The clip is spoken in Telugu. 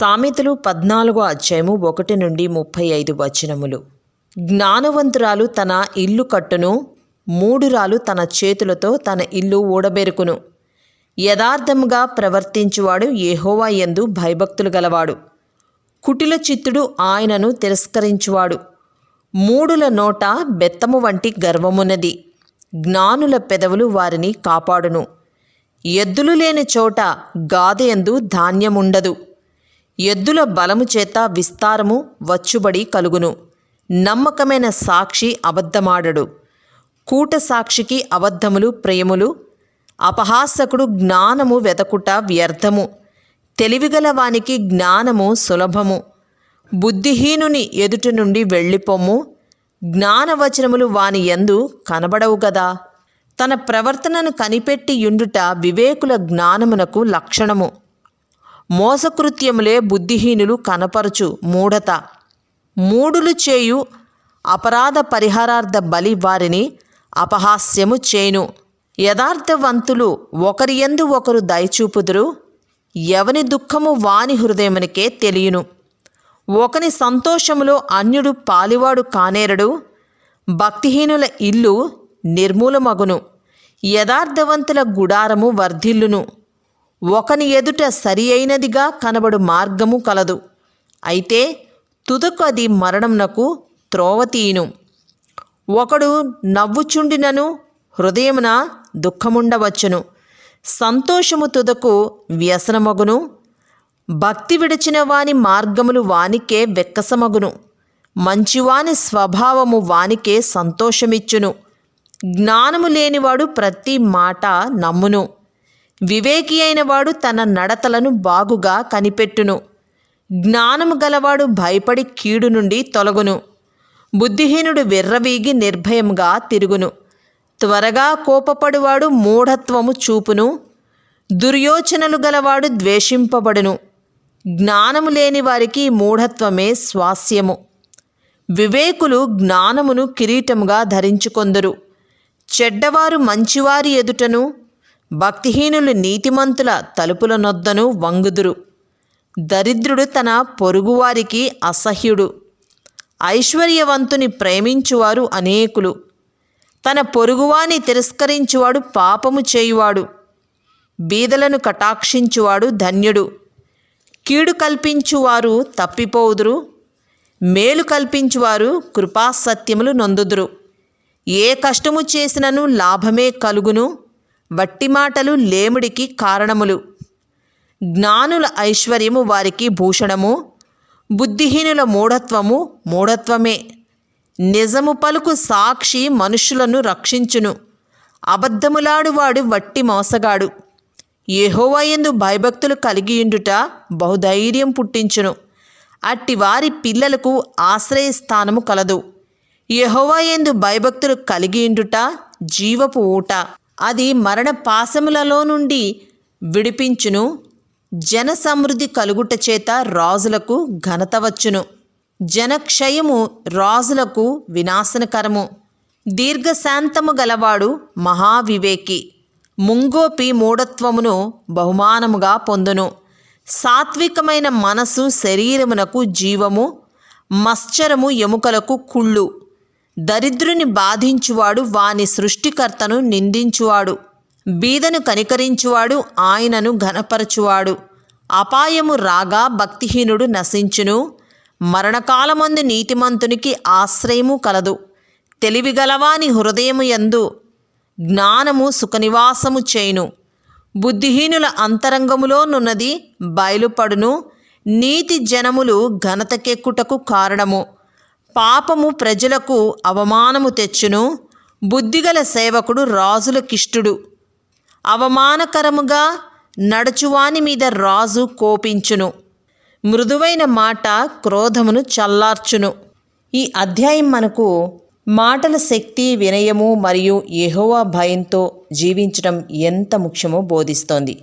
సామెతలు పద్నాలుగో అధ్యాయము ఒకటి నుండి ముప్పై ఐదు వచనములు. జ్ఞానవంతురాలు తన ఇల్లు కట్టును మూడురాలు తన చేతులతో తన ఇల్లు ఊడబెరుకును. యథార్థముగా ప్రవర్తించువాడు ఏహోవా యందు భయభక్తులు గలవాడు. కుటిల చిత్తుడు ఆయనను తిరస్కరించువాడు. మూడుల నోట బెత్తము వంటి గర్వమున్నది. జ్ఞానుల పెదవులు వారిని కాపాడును. ఎద్దులు లేని చోట గాదయందు ధాన్యముండదు. ఎద్దుల బలము చేత విస్తారము వచ్చుబడి కలుగును. నమ్మకమైన సాక్షి అబద్ధమాడడు. కూట సాక్షికి అబద్ధములు ప్రేములు అపహాసకుడు జ్ఞానము వెతకుట వ్యర్థము. తెలివిగల వానికి జ్ఞానము సులభము. బుద్ధిహీనుని ఎదుట నుండి వెళ్ళిపోము జ్ఞానవచనములు వాని ఎందు కనబడవు గదా. తన ప్రవర్తనను కనిపెట్టి యుండుట వివేకుల జ్ఞానమునకు లక్షణము. మోసకృత్యములే బుద్ధిహీనులు కనపరచు మూఢత. మూడులు చేయు అపరాధ పరిహారార్థ బలి వారిని అపహాస్యము చేయును. యథార్థవంతులు ఒకరి ఎందు ఒకరు దయచూపుదురు. ఎవని దుఃఖము వాని హృదయమునికే తెలియను. ఒకని సంతోషములో అన్యుడు పాలివాడు కానేరడు. భక్తిహీనుల ఇల్లు నిర్మూలమగును. యథార్థవంతుల గుడారము వర్ధిల్లును. ఒకని ఎదుట సరి అయినదిగా కనబడు మార్గము కలదు. అయితే తుదకు అది మరణంనకు త్రోవతీయును ఒకడు నవ్వుచుండినను హృదయమున దుఃఖముండవచ్చును. సంతోషము తుదకు వ్యసనమగును. భక్తి విడిచిన వాని మార్గములు వానికే వెక్కసమగును. మంచివాని స్వభావము వానికే సంతోషమిచ్చును. జ్ఞానము లేనివాడు ప్రతి మాట నమ్మును. వివేకి అయినవాడు తన నడతలను బాగుగా కనిపెట్టును. జ్ఞానము గలవాడు భయపడి కీడు నుండి తొలగును. బుద్ధిహీనుడు విర్రవీగి నిర్భయంగా తిరుగును. త్వరగా కోపపడువాడు మూఢత్వము చూపును. దుర్యోచనలు గలవాడు ద్వేషింపబడును. జ్ఞానము లేని వారికి మూఢత్వమే స్వాస్యము. వివేకులు జ్ఞానమును కిరీటముగా ధరించుకొందరు. చెడ్డవారు మంచివారి ఎదుటను భక్తిహీనులు నీతిమంతుల తలుపుల నొద్దను వంగుదురు. దరిద్రుడు తన పొరుగువారికి అసహ్యుడు. ఐశ్వర్యవంతుని ప్రేమించువారు అనేకులు. తన పొరుగువాని తిరస్కరించువాడు పాపము చేయువాడు. బీదలను కటాక్షించువాడు ధన్యుడు. కీడు కల్పించువారు తప్పిపోవుదురు మేలు కల్పించువారు కృపాసత్యములు నొందుదురు. ఏ కష్టము చేసినను లాభమే కలుగును. వట్టి మాటలు లేముడికి కారణములు. జ్ఞానుల ఐశ్వర్యము వారికి భూషణము బుద్ధిహీనుల మూఢత్వము మూఢత్వమే. నిజము పలుకు సాక్షి మనుషులను రక్షించును. అబద్ధములాడువాడు వట్టి మోసగాడు. యహోవయందు భయభక్తులు కలిగియుండుట బహుధైర్యం పుట్టించును. అట్టి వారి పిల్లలకు ఆశ్రయస్థానము కలదు. యహోవయందు భయభక్తులు కలిగియుండుట జీవపు ఊట. అది మరణ పాశములలో నుండి విడిపించును జన సమృద్ధి కలుగుట చేత రాజులకు ఘనత వచ్చును. జనక్షయము రాజులకు వినాశనకరము. దీర్ఘశాంతము గలవాడు మహావివేకి. ముంగోపి మూఢత్వమును బహుమానముగా పొందును. సాత్వికమైన మనసు శరీరమునకు జీవము మశ్చరము ఎముకలకు కుళ్ళు. దరిద్రుని బాధించువాడు వాని సృష్టికర్తను నిందించువాడు. బీదను కనికరించువాడు ఆయనను ఘనపరచువాడు. అపాయము రాగా భక్తిహీనుడు నశించును. మరణకాలమందు నీతిమంతునికి ఆశ్రయము కలదు. తెలివిగలవాని హృదయము యందు జ్ఞానము సుఖనివాసము చేయును. బుద్ధిహీనుల అంతరంగములోనున్నది బయలుపడును. నీతి జనములు ఘనతకెక్కుటకు కారణము. పాపము ప్రజలకు అవమానము తెచ్చును. బుద్ధిగల సేవకుడు రాజులకిష్టుడు అవమానకరముగా నడుచువాని మీద రాజు కోపించును. మృదువైన మాట క్రోధమును చల్లార్చును. ఈ అధ్యాయం మనకు మాటల శక్తి వినయము మరియు ఎహోవా భయంతో జీవించడం ఎంత ముఖ్యమో బోధిస్తోంది.